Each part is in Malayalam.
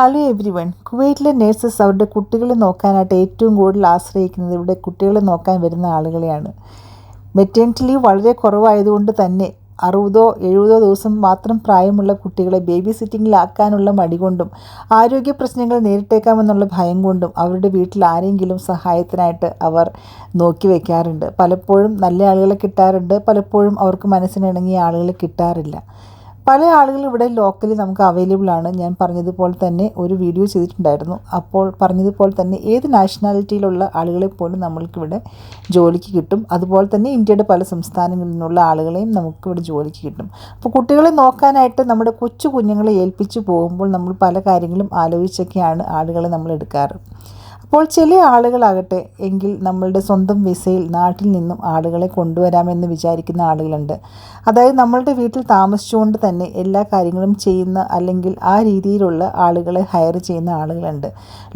ഹലോ എവ്രി വൺ കുവൈറ്റിലെ നേഴ്സസ് അവരുടെ കുട്ടികളെ നോക്കാനായിട്ട് ഏറ്റവും കൂടുതൽ ആശ്രയിക്കുന്നത് ഇവിടെ കുട്ടികളെ നോക്കാൻ വരുന്ന ആളുകളെയാണ്. മെറ്റേണിറ്റി ലീവ് വളരെ കുറവായതുകൊണ്ട് തന്നെ അറുപതോ എഴുപതോ ദിവസം മാത്രം പ്രായമുള്ള കുട്ടികളെ ബേബി സിറ്റിങ്ങിലാക്കാനുള്ള മടി കൊണ്ടും ആരോഗ്യ പ്രശ്നങ്ങൾ നേരിട്ടേക്കാമെന്നുള്ള ഭയം കൊണ്ടും അവരുടെ വീട്ടിൽ ആരെങ്കിലും സഹായത്തിനായിട്ട് അവർ നോക്കി വയ്ക്കാറുണ്ട് പലപ്പോഴും നല്ല ആളുകളെ കിട്ടാറുണ്ട്. പലപ്പോഴും അവർക്ക് മനസ്സിനിണങ്ങിയ ആളുകളെ കിട്ടാറില്ല. പല ആളുകളും ഇവിടെ ലോക്കലി നമുക്ക് അവൈലബിൾ ആണ്. ഞാൻ പറഞ്ഞതുപോലെ തന്നെ ഒരു വീഡിയോ ചെയ്തിട്ടുണ്ടായിരുന്നു. അപ്പോൾ പറഞ്ഞതുപോലെ തന്നെ ഏത് നാഷണാലിറ്റിയിലുള്ള ആളുകളെ പോലും നമ്മൾക്കിവിടെ ജോലിക്ക് കിട്ടും. അതുപോലെ തന്നെ ഇന്ത്യയുടെ പല സംസ്ഥാനങ്ങളിൽ നിന്നുള്ള ആളുകളെയും നമുക്കിവിടെ ജോലിക്ക് കിട്ടും. അപ്പോൾ കുട്ടികളെ നോക്കാനായിട്ട് നമ്മുടെ കൊച്ചു കുഞ്ഞുങ്ങളെ ഏൽപ്പിച്ചു പോകുമ്പോൾ നമ്മൾ പല കാര്യങ്ങളും ആലോചിച്ചൊക്കെയാണ് ആളുകളെ നമ്മൾ എടുക്കാറ്. അപ്പോൾ ചില ആളുകളാകട്ടെ എങ്കിൽ നമ്മളുടെ സ്വന്തം വിസയിൽ നാട്ടിൽ നിന്നും ആളുകളെ കൊണ്ടുവരാമെന്ന് വിചാരിക്കുന്ന ആളുകളുണ്ട്. അതായത് നമ്മളുടെ വീട്ടിൽ താമസിച്ചുകൊണ്ട് തന്നെ എല്ലാ കാര്യങ്ങളും ചെയ്യുന്ന അല്ലെങ്കിൽ ആ രീതിയിലുള്ള ആളുകളെ ഹയർ ചെയ്യുന്ന ആളുകളുണ്ട്.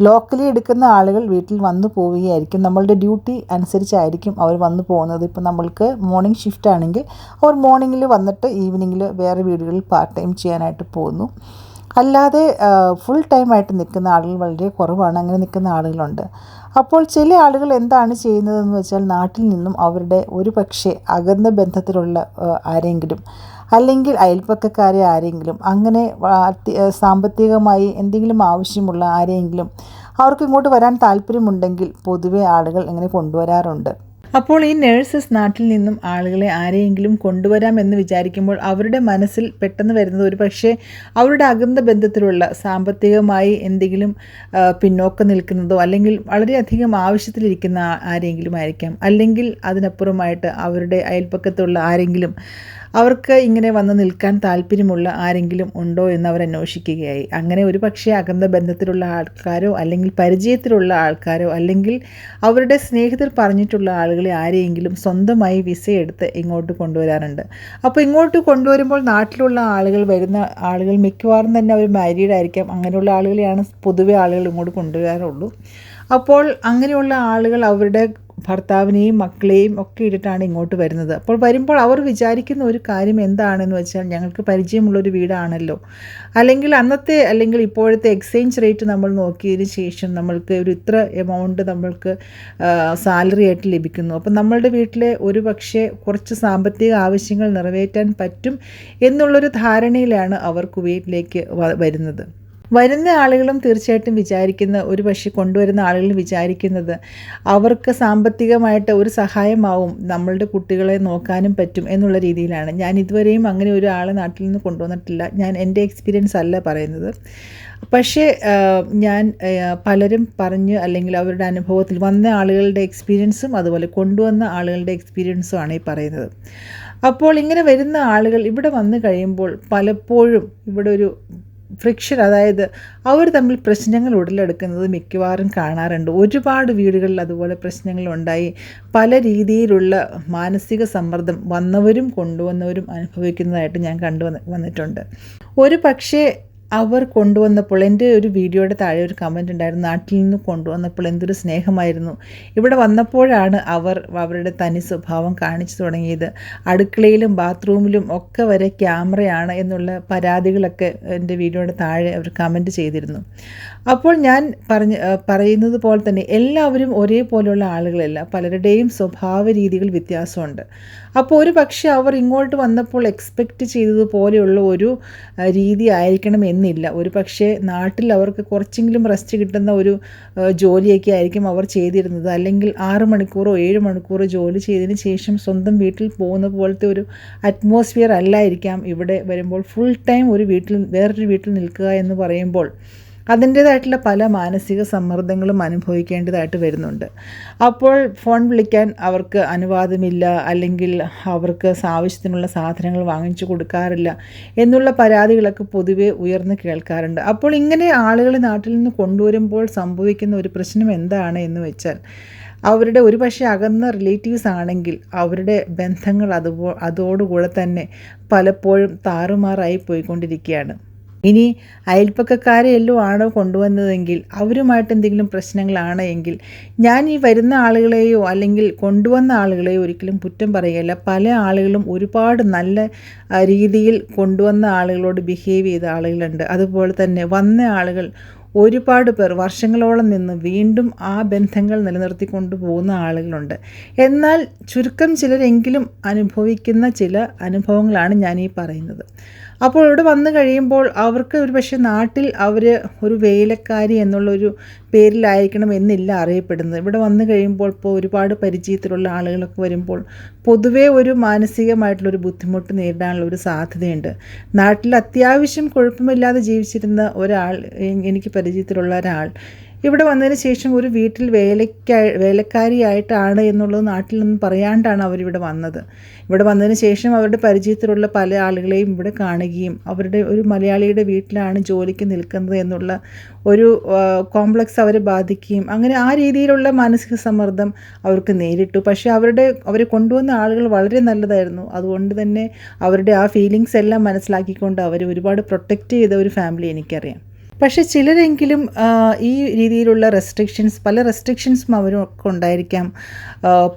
ലോക്കലി എടുക്കുന്ന ആളുകൾ വീട്ടിൽ വന്നു പോവുകയായിരിക്കും. നമ്മളുടെ ഡ്യൂട്ടി അനുസരിച്ചായിരിക്കും അവർ വന്നു പോകുന്നത്. ഇപ്പോൾ നമ്മൾക്ക് മോർണിംഗ് ഷിഫ്റ്റ് ആണെങ്കിൽ അവർ മോർണിംഗിൽ വന്നിട്ട് ഈവനിങ്ങിൽ വേറെ വീടുകളിൽ പാർട്ട് ടൈം ചെയ്യാനായിട്ട് പോകുന്നു. അല്ലാതെ ഫുൾ ടൈം ആയിട്ട് നിൽക്കുന്ന ആളുകൾ വളരെ കുറവാണ്. അങ്ങനെ നിൽക്കുന്ന ആളുകളുണ്ട്. അപ്പോൾ ചില ആളുകൾ എന്താണ് ചെയ്യുന്നതെന്ന് വെച്ചാൽ നാട്ടിൽ നിന്നും അവരുടെ ഒരു പക്ഷേ അകന്ന ബന്ധത്തിലുള്ള ആരെങ്കിലും അല്ലെങ്കിൽ അയൽപ്പക്കക്കാരെ ആരെങ്കിലും അങ്ങനെ സാമ്പത്തികമായി എന്തെങ്കിലും ആവശ്യമുള്ള ആരെങ്കിലും അവർക്ക് ഇങ്ങോട്ട് വരാൻ താല്പര്യമുണ്ടെങ്കിൽ പൊതുവെ ആളുകൾ ഇങ്ങനെ കൊണ്ടുവരാറുണ്ട്. അപ്പോൾ ഈ നേഴ്സസ് നാട്ടിൽ നിന്നും ആളുകളെ ആരെയെങ്കിലും കൊണ്ടുവരാം എന്ന് വിചാരിക്കുമ്പോൾ അവരുടെ മനസ്സിൽ പെട്ടെന്ന് വരുന്നത് ഒരു പക്ഷേ അവരുടെ അകന്ന ബന്ധത്തിലുള്ള സാമ്പത്തികമായി എന്തെങ്കിലും പിന്നോക്കം നിൽക്കുന്നതോ അല്ലെങ്കിൽ വളരെയധികം ആവശ്യത്തിലിരിക്കുന്ന ആരെങ്കിലും ആയിരിക്കാം. അല്ലെങ്കിൽ അതിനപ്പുറമായിട്ട് അവരുടെ അയൽപ്പക്കത്തുള്ള ആരെങ്കിലും അവർക്ക് ഇങ്ങനെ വന്ന് നിൽക്കാൻ താല്പര്യമുള്ള ആരെങ്കിലും ഉണ്ടോ എന്ന് അവർ അന്വേഷിക്കുകയായി. അങ്ങനെ ഒരു പക്ഷേ അകന്ന ബന്ധത്തിലുള്ള ആൾക്കാരോ അല്ലെങ്കിൽ പരിചയത്തിലുള്ള ആൾക്കാരോ അല്ലെങ്കിൽ അവരുടെ സ്നേഹിതർ പറഞ്ഞിട്ടുള്ള ആളുകളെ ആരെയെങ്കിലും സ്വന്തമായി വിസ എടുത്ത് ഇങ്ങോട്ട് കൊണ്ടുവരാറുണ്ട്. അപ്പോൾ ഇങ്ങോട്ട് കൊണ്ടുവരുമ്പോൾ നാട്ടിലുള്ള ആളുകൾ വരുന്ന ആളുകൾ മിക്കവാറും തന്നെ അവർ മാരീഡ് ആയിരിക്കാം. അങ്ങനെയുള്ള ആളുകളെയാണ് പൊതുവെ ആളുകൾ ഇങ്ങോട്ട് കൊണ്ടുവരാറുള്ളൂ. അപ്പോൾ അങ്ങനെയുള്ള ആളുകൾ അവരുടെ ഭർത്താവിനെയും മക്കളെയും ഒക്കെ ഇട്ടിട്ടാണ് ഇങ്ങോട്ട് വരുന്നത്. അപ്പോൾ വരുമ്പോൾ അവർ വിചാരിക്കുന്ന ഒരു കാര്യം എന്താണെന്ന് വെച്ചാൽ ഞങ്ങൾക്ക് പരിചയമുള്ളൊരു വീടാണല്ലോ. അല്ലെങ്കിൽ അന്നത്തെ അല്ലെങ്കിൽ ഇപ്പോഴത്തെ എക്സ്ചേഞ്ച് റേറ്റ് നമ്മൾ നോക്കിയതിന് ശേഷം നമ്മൾക്ക് ഒരു ഇത്ര എമൗണ്ട് നമ്മൾക്ക് സാലറി ആയിട്ട് ലഭിക്കുന്നു. അപ്പം നമ്മളുടെ വീട്ടിലെ ഒരു പക്ഷേ കുറച്ച് സാമ്പത്തിക ആവശ്യങ്ങൾ നിറവേറ്റാൻ പറ്റും എന്നുള്ളൊരു ധാരണയിലാണ് അവർ കുവൈറ്റിലേക്ക് വരുന്നത്. വരുന്ന ആളുകളും തീർച്ചയായിട്ടും വിചാരിക്കുന്ന ഒരു പക്ഷേ കൊണ്ടുവരുന്ന ആളുകൾ വിചാരിക്കുന്നത് അവർക്ക് സാമ്പത്തികമായിട്ട് ഒരു സഹായമാവും നമ്മളുടെ കുട്ടികളെ നോക്കാനും പറ്റും എന്നുള്ള രീതിയിലാണ്. ഞാൻ ഇതുവരെയും അങ്ങനെ ഒരു ആളെ നാട്ടിൽ നിന്ന് കൊണ്ടുവന്നിട്ടില്ല. ഞാൻ എന്റെ എക്സ്പീരിയൻസ് അല്ല പറയുന്നത്. പക്ഷേ ഞാൻ പലരും പറഞ്ഞ് അല്ലെങ്കിൽ അവരുടെ അനുഭവത്തിൽ വന്ന ആളുകളുടെ എക്സ്പീരിയൻസും അതുപോലെ കൊണ്ടുവന്ന ആളുകളുടെ എക്സ്പീരിയൻസും ആണ് ഈ പറയുന്നത്. അപ്പോൾ ഇങ്ങനെ വരുന്ന ആളുകൾ ഇവിടെ വന്നു കഴിയുമ്പോൾ പലപ്പോഴും ഇവിടെ ഒരു ഫ്രിക്ഷൻ അതായത് അവർ തമ്മിൽ പ്രശ്നങ്ങൾ ഉടലെടുക്കുന്നത് മിക്കവാറും കാണാറുണ്ട്. ഒരുപാട് വീടുകളിൽ അതുപോലെ പ്രശ്നങ്ങളുണ്ടായി. പല രീതിയിലുള്ള മാനസിക സമ്മർദ്ദം വന്നവരും കൊണ്ടുവന്നവരും അനുഭവിക്കുന്നതായിട്ട് ഞാൻ കണ്ടു വന്നിട്ടുണ്ട്. ഒരു പക്ഷേ അവർ കൊണ്ടുവന്നപ്പോൾ എന്റെ ഒരു വീഡിയോയുടെ താഴെ ഒരു കമന്റ് ഉണ്ടായിരുന്നു നാട്ടിൽ നിന്ന് കൊണ്ടുവന്നപ്പോൾ എന്തൊരു സ്നേഹമായിരുന്നു. ഇവിടെ വന്നപ്പോഴാണ് അവർ അവരുടെ തനി സ്വഭാവം കാണിച്ചു തുടങ്ങിയത്. അടുക്കളയിലും ബാത്റൂമിലും ഒക്കെ വരെ ക്യാമറയാണ് എന്നുള്ള പരാതികളൊക്കെ എന്റെ വീഡിയോയുടെ താഴെ അവർ കമന്റ് ചെയ്തിരുന്നു. അപ്പോൾ ഞാൻ പറഞ്ഞ് പറയുന്നത് പോലെ തന്നെ എല്ലാവരും ഒരേപോലെയുള്ള ആളുകളല്ല. പലരുടെയും സ്വഭാവ രീതികൾ വ്യത്യാസമുണ്ട്. അപ്പോൾ ഒരു പക്ഷേ അവർ ഇങ്ങോട്ട് വന്നപ്പോൾ എക്സ്പെക്റ്റ് ചെയ്തതുപോലെയുള്ള ഒരു രീതി ആയിരിക്കണം എന്നില്ല ഒരു പക്ഷേ നാട്ടിൽ അവർക്ക് കുറച്ചെങ്കിലും റെസ്റ്റ് കിട്ടുന്ന ഒരു ജോലിയൊക്കെ ആയിരിക്കും അവർ ചെയ്തിരുന്നത്. അല്ലെങ്കിൽ ആറ് മണിക്കൂറോ ഏഴ് മണിക്കൂറോ ജോലി ചെയ്തതിന് ശേഷം സ്വന്തം വീട്ടിൽ പോകുന്ന പോലത്തെ ഒരു അറ്റ്മോസ്ഫിയർ അല്ലായിരിക്കാം. ഇവിടെ വരുമ്പോൾ ഫുൾ ടൈം ഒരു വീട്ടിൽ വേറൊരു വീട്ടിൽ നിൽക്കുക എന്ന് പറയുമ്പോൾ അതിന്റേതായിട്ടുള്ള പല മാനസിക സമ്മർദ്ദങ്ങളും അനുഭവിക്കേണ്ടതായിട്ട് വരുന്നുണ്ട്. അപ്പോൾ ഫോൺ വിളിക്കാൻ അവർക്ക് അനുവാദമില്ല അല്ലെങ്കിൽ അവർക്ക് ആവശ്യത്തിനുള്ള സാധനങ്ങൾ വാങ്ങിച്ചു കൊടുക്കാറില്ല എന്നുള്ള പരാതികളൊക്കെ പൊതുവേ ഉയർന്നു കേൾക്കാറുണ്ട്. അപ്പോൾ ഇങ്ങനെ ആളുകളെ നാട്ടിൽ നിന്ന് കൊണ്ടുവരുമ്പോൾ സംഭവിക്കുന്ന ഒരു പ്രശ്നം എന്താണ് എന്ന് വെച്ചാൽ അവരുടെ ഒരു പക്ഷേ അകന്ന റിലേറ്റീവ്സ് ആണെങ്കിൽ അവരുടെ ബന്ധങ്ങൾ അതുപോ അതോടുകൂടെ തന്നെ പലപ്പോഴും താറുമാറായി പോയിക്കൊണ്ടിരിക്കുകയാണ്. ഇനി അയൽപ്പക്കക്കാരെയല്ലോ ആണോ കൊണ്ടുവന്നതെങ്കിൽ അവരുമായിട്ട് എന്തെങ്കിലും പ്രശ്നങ്ങളാണ് എങ്കിൽ ഞാൻ ഈ വരുന്ന ആളുകളെയോ അല്ലെങ്കിൽ കൊണ്ടുവന്ന ആളുകളെയോ ഒരിക്കലും കുറ്റം പറയുകയില്ല. പല ആളുകളും ഒരുപാട് നല്ല രീതിയിൽ കൊണ്ടുവന്ന ആളുകളോട് ബിഹേവ് ചെയ്ത ആളുകളുണ്ട്. അതുപോലെ തന്നെ വന്ന ആളുകൾ ഒരുപാട് പേർ വർഷങ്ങളോളം നിന്ന് വീണ്ടും ആ ബന്ധങ്ങൾ നിലനിർത്തിക്കൊണ്ട് പോകുന്ന ആളുകളുണ്ട്. എന്നാൽ ചുരുക്കം ചിലരെങ്കിലും അനുഭവിക്കുന്ന ചില അനുഭവങ്ങളാണ് ഞാൻ ഈ പറയുന്നത്. അപ്പോൾ ഇവിടെ വന്നു കഴിയുമ്പോൾ അവർക്ക് ഒരു പക്ഷേ നാട്ടിൽ അവർ ഒരു വേലക്കാരി എന്നുള്ളൊരു പേരിലായിരിക്കണം എന്നില്ല അറിയപ്പെടുന്നത്. ഇവിടെ വന്നു കഴിയുമ്പോൾ ഇപ്പോൾ ഒരുപാട് പരിചയത്തിലുള്ള ആളുകളൊക്കെ വരുമ്പോൾ പൊതുവേ ഒരു മാനസികമായിട്ടുള്ളൊരു ബുദ്ധിമുട്ട് നേരിടാനുള്ള ഒരു സാധ്യതയുണ്ട്. നാട്ടിൽ അത്യാവശ്യം കുഴപ്പമില്ലാതെ ജീവിച്ചിരുന്ന ഒരാൾ എനിക്ക് പരിചയത്തിലുള്ള ഒരാൾ ഇവിടെ വന്നതിന് ശേഷം ഒരു വീട്ടിൽ വേലക്കായി വേലക്കാരിയായിട്ടാണ് എന്നുള്ളത് നാട്ടിൽ നിന്ന് പറയാണ്ടാണ് അവരിവിടെ വന്നത്. ഇവിടെ വന്നതിന് ശേഷം അവരുടെ പരിചയത്തിലുള്ള പല ആളുകളെയും ഇവിടെ കാണുകയും അവരുടെ ഒരു മലയാളിയുടെ വീട്ടിലാണ് ജോലിക്ക് നിൽക്കുന്നത് എന്നുള്ള ഒരു കോംപ്ലക്സ് അവരെ ബാധിക്കുകയും അങ്ങനെ ആ രീതിയിലുള്ള മാനസിക സമ്മർദ്ദം അവർക്ക് നേരിട്ടു. പക്ഷേ അവരുടെ അവരെ കൊണ്ടുവന്ന ആളുകൾ വളരെ നല്ലതായിരുന്നു. അതുകൊണ്ട് തന്നെ അവരുടെ ആ ഫീലിങ്സ് എല്ലാം മനസ്സിലാക്കിക്കൊണ്ട് അവർ ഒരുപാട് പ്രൊട്ടക്റ്റ് ചെയ്ത ഒരു ഫാമിലി എനിക്കറിയാം. പക്ഷെ ചിലരെങ്കിലും ഈ രീതിയിലുള്ള റെസ്ട്രിക്ഷൻസ് പല റെസ്ട്രിക്ഷൻസും അവരൊക്കെ ഉണ്ടായിരിക്കാം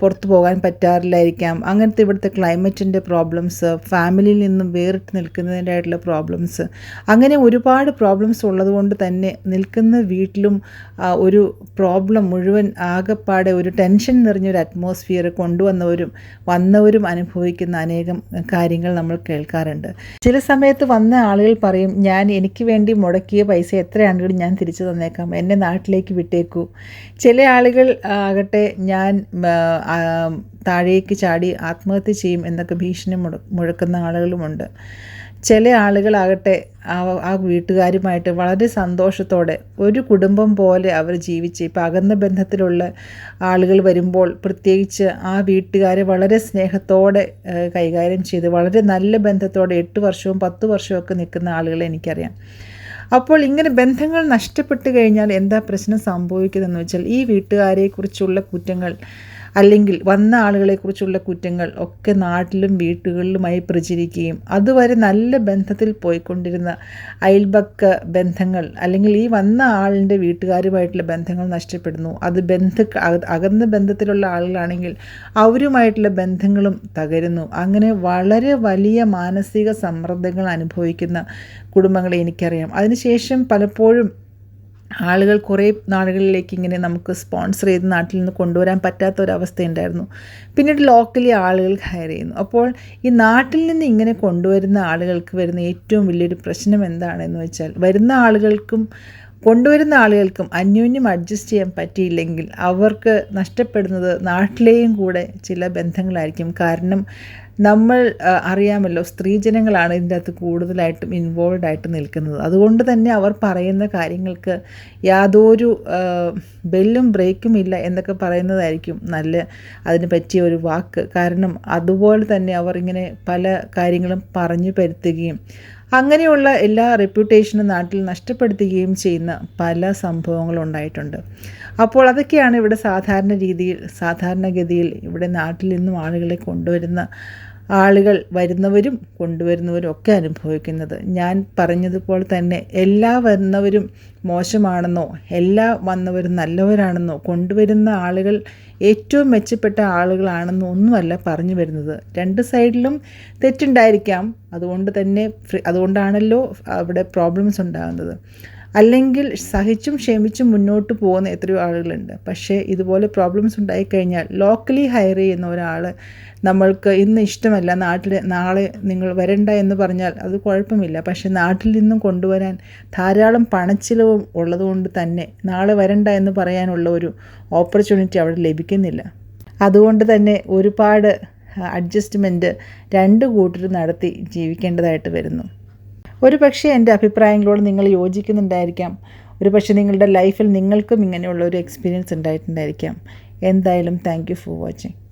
പുറത്തു പോകാൻ പറ്റാറില്ലായിരിക്കാം. അങ്ങനത്തെ ഇവിടുത്തെ ക്ലൈമറ്റിന്റെ പ്രോബ്ലംസ് ഫാമിലിയിൽ നിന്നും വേറിട്ട് നിൽക്കുന്നതിന്റെ ആയിട്ടുള്ള പ്രോബ്ലംസ് അങ്ങനെ ഒരുപാട് പ്രോബ്ലംസ് ഉള്ളതുകൊണ്ട് തന്നെ നിൽക്കുന്ന വീട്ടിലും ഒരു പ്രോബ്ലം മുഴുവൻ ആകെപ്പാടെ ഒരു ടെൻഷൻ നിറഞ്ഞൊരു അറ്റ്മോസ്ഫിയർ കൊണ്ടുവന്നവരും വന്നവരും അനുഭവിക്കുന്ന അനേകം കാര്യങ്ങൾ നമ്മൾ കേൾക്കാറുണ്ട്. ചില സമയത്ത് വന്ന ആളുകൾ പറയും ഞാൻ എനിക്ക് വേണ്ടി മുടക്കിയ പൈസ പൈസ എത്രയാണെങ്കിലും ഞാൻ തിരിച്ചു തന്നേക്കാം? എന്നെ നാട്ടിലേക്ക് വിട്ടേക്കൂ. ചില ആളുകൾ ആകട്ടെ ഞാൻ താഴേക്ക് ചാടി ആത്മഹത്യ ചെയ്യും എന്നൊക്കെ ഭീഷണി മുഴക്കുന്ന ആളുകളുമുണ്ട്. ചില ആളുകളാകട്ടെ ആ വീട്ടുകാരുമായിട്ട് വളരെ സന്തോഷത്തോടെ ഒരു കുടുംബം പോലെ അവർ ജീവിച്ച് ഇപ്പം അകന്ന ബന്ധത്തിലുള്ള ആളുകൾ വരുമ്പോൾ പ്രത്യേകിച്ച് ആ വീട്ടുകാരെ വളരെ സ്നേഹത്തോടെ കൈകാര്യം ചെയ്ത് വളരെ നല്ല ബന്ധത്തോടെ എട്ട് വർഷവും പത്ത് വർഷവും ഒക്കെ നിൽക്കുന്ന ആളുകളെ എനിക്കറിയാം. അപ്പോൾ ഇങ്ങനെ ബന്ധങ്ങൾ നഷ്ടപ്പെട്ടു കഴിഞ്ഞാൽ എന്താ പ്രശ്നം സംഭവിക്കുന്നതെന്ന് വെച്ചാൽ ഈ വീട്ടുകാരെക്കുറിച്ചുള്ള കുറ്റങ്ങൾ അല്ലെങ്കിൽ വന്ന ആളുകളെക്കുറിച്ചുള്ള കുറ്റങ്ങൾ ഒക്കെ നാട്ടിലും വീട്ടുകളിലുമായി പ്രചരിക്കുകയും അതുവരെ നല്ല ബന്ധത്തിൽ പോയിക്കൊണ്ടിരുന്ന അയൽപക്ക ബന്ധങ്ങൾ അല്ലെങ്കിൽ ഈ വന്ന ആളിന്റെ വീട്ടുകാരുമായിട്ടുള്ള ബന്ധങ്ങൾ നഷ്ടപ്പെടുന്നു. അത് ബന്ധ അകന്ന ബന്ധത്തിലുള്ള ആളുകളാണെങ്കിൽ അവരുമായിട്ടുള്ള ബന്ധങ്ങളും തകരുന്നു. അങ്ങനെ വളരെ വലിയ മാനസിക സമ്മർദ്ദങ്ങൾ അനുഭവിക്കുന്ന കുടുംബങ്ങളെ എനിക്കറിയാം. അതിനുശേഷം പലപ്പോഴും ആളുകൾ കുറേ നാളുകളിലേക്ക് ഇങ്ങനെ നമുക്ക് സ്പോൺസർ ചെയ്ത് നാട്ടിൽ നിന്ന് കൊണ്ടുവരാൻ പറ്റാത്ത ഒരവസ്ഥയുണ്ടായിരുന്നു പിന്നീട് ലോക്കലി ആളുകൾ ഹയർ ചെയ്യുന്നു. അപ്പോൾ ഈ നാട്ടിൽ നിന്ന് ഇങ്ങനെ കൊണ്ടുവരുന്ന ആളുകൾക്ക് വരുന്ന ഏറ്റവും വലിയൊരു പ്രശ്നം എന്താണെന്ന് വെച്ചാൽ വരുന്ന ആളുകൾക്കും കൊണ്ടുവരുന്ന ആളുകൾക്കും അന്യോന്യം അഡ്ജസ്റ്റ് ചെയ്യാൻ പറ്റിയില്ലെങ്കിൽ അവർക്ക് നഷ്ടപ്പെടുന്നത് നാട്ടിലെയും കൂടെ ചില ബന്ധങ്ങളായിരിക്കും. കാരണം നമ്മൾ അറിയാമല്ലോ സ്ത്രീജനങ്ങളാണ് ഇതിന്റെ അകത്ത് കൂടുതലായിട്ടും ഇൻവോൾവ് ആയിട്ട് നിൽക്കുന്നത്. അതുകൊണ്ട് തന്നെ അവർ പറയുന്ന കാര്യങ്ങൾക്ക് യാതൊരു ബെല്ലും ബ്രേക്കും ഇല്ല എന്നൊക്കെ പറയുന്നതായിരിക്കും നല്ല അതിന് പറ്റിയ ഒരു വാക്ക്. കാരണം അതുപോലെ തന്നെ അവർ ഇങ്ങനെ പല കാര്യങ്ങളും പറഞ്ഞു പരുത്തുകയും അങ്ങനെയുള്ള എല്ലാ റെപ്യൂട്ടേഷനും നാട്ടിൽ നഷ്ടപ്പെടുത്തുകയും ചെയ്യുന്ന പല സംഭവങ്ങളും ഉണ്ടായിട്ടുണ്ട് അപ്പോൾ അതൊക്കെയാണ് ഇവിടെ സാധാരണ രീതിയിൽ സാധാരണഗതിയിൽ ഇവിടെ നാട്ടിൽ നിന്നും ആളുകളെ കൊണ്ടുവരുന്ന ആളുകൾ വരുന്നവരും കൊണ്ടുവരുന്നവരും ഒക്കെ അനുഭവിക്കുന്നത്. ഞാൻ പറഞ്ഞതുപോലെ തന്നെ എല്ലാ വരുന്നവരും മോശമാണെന്നോ എല്ലാ വന്നവരും നല്ലവരാണെന്നോ കൊണ്ടുവരുന്ന ആളുകൾ ഏറ്റവും മെച്ചപ്പെട്ട ആളുകളാണെന്നോ ഒന്നുമല്ല പറഞ്ഞു വരുന്നത്. രണ്ട് സൈഡിലും തെറ്റുണ്ടായിരിക്കാം. അതുകൊണ്ട് തന്നെ അതുകൊണ്ടാണല്ലോ അവിടെ പ്രോബ്ലംസ് ഉണ്ടാകുന്നത്. അല്ലെങ്കിൽ സഹിച്ചും ക്ഷമിച്ചും മുന്നോട്ട് പോകുന്ന എത്രയോ ആളുകളുണ്ട്. പക്ഷേ ഇതുപോലെ പ്രോബ്ലംസ് ഉണ്ടായിക്കഴിഞ്ഞാൽ ലോക്കലി ഹയർ ചെയ്യുന്ന ഒരാൾ നമ്മൾക്ക് ഇന്ന് ഇഷ്ടമല്ല നാട്ടിൽ നാളെ നിങ്ങൾ വരണ്ട എന്ന് പറഞ്ഞാൽ അത് കുഴപ്പമില്ല. പക്ഷേ നാട്ടിൽ നിന്നും കൊണ്ടുവരാൻ ധാരാളം പണച്ചിലവും ഉള്ളതുകൊണ്ട് തന്നെ നാളെ വരണ്ട എന്ന് പറയാനുള്ള ഒരു ഓപ്പർച്യൂണിറ്റി അവിടെ ലഭിക്കുന്നില്ല. അതുകൊണ്ട് തന്നെ ഒരുപാട് അഡ്ജസ്റ്റ്മെന്റ് രണ്ട് കൂട്ടർ നടത്തി ജീവിക്കേണ്ടതായിട്ട് വരുന്നു. ഒരു പക്ഷേ എന്റെ അഭിപ്രായങ്ങളോട് നിങ്ങൾ യോജിക്കുന്നുണ്ടായിരിക്കാം. ഒരു പക്ഷേ നിങ്ങളുടെ ലൈഫിൽ നിങ്ങൾക്കും ഇങ്ങനെയുള്ള ഒരു എക്സ്പീരിയൻസ് ഉണ്ടായിട്ടുണ്ടായിരിക്കാം. എന്തായാലും താങ്ക് യു ഫോർ വാച്ചിങ്.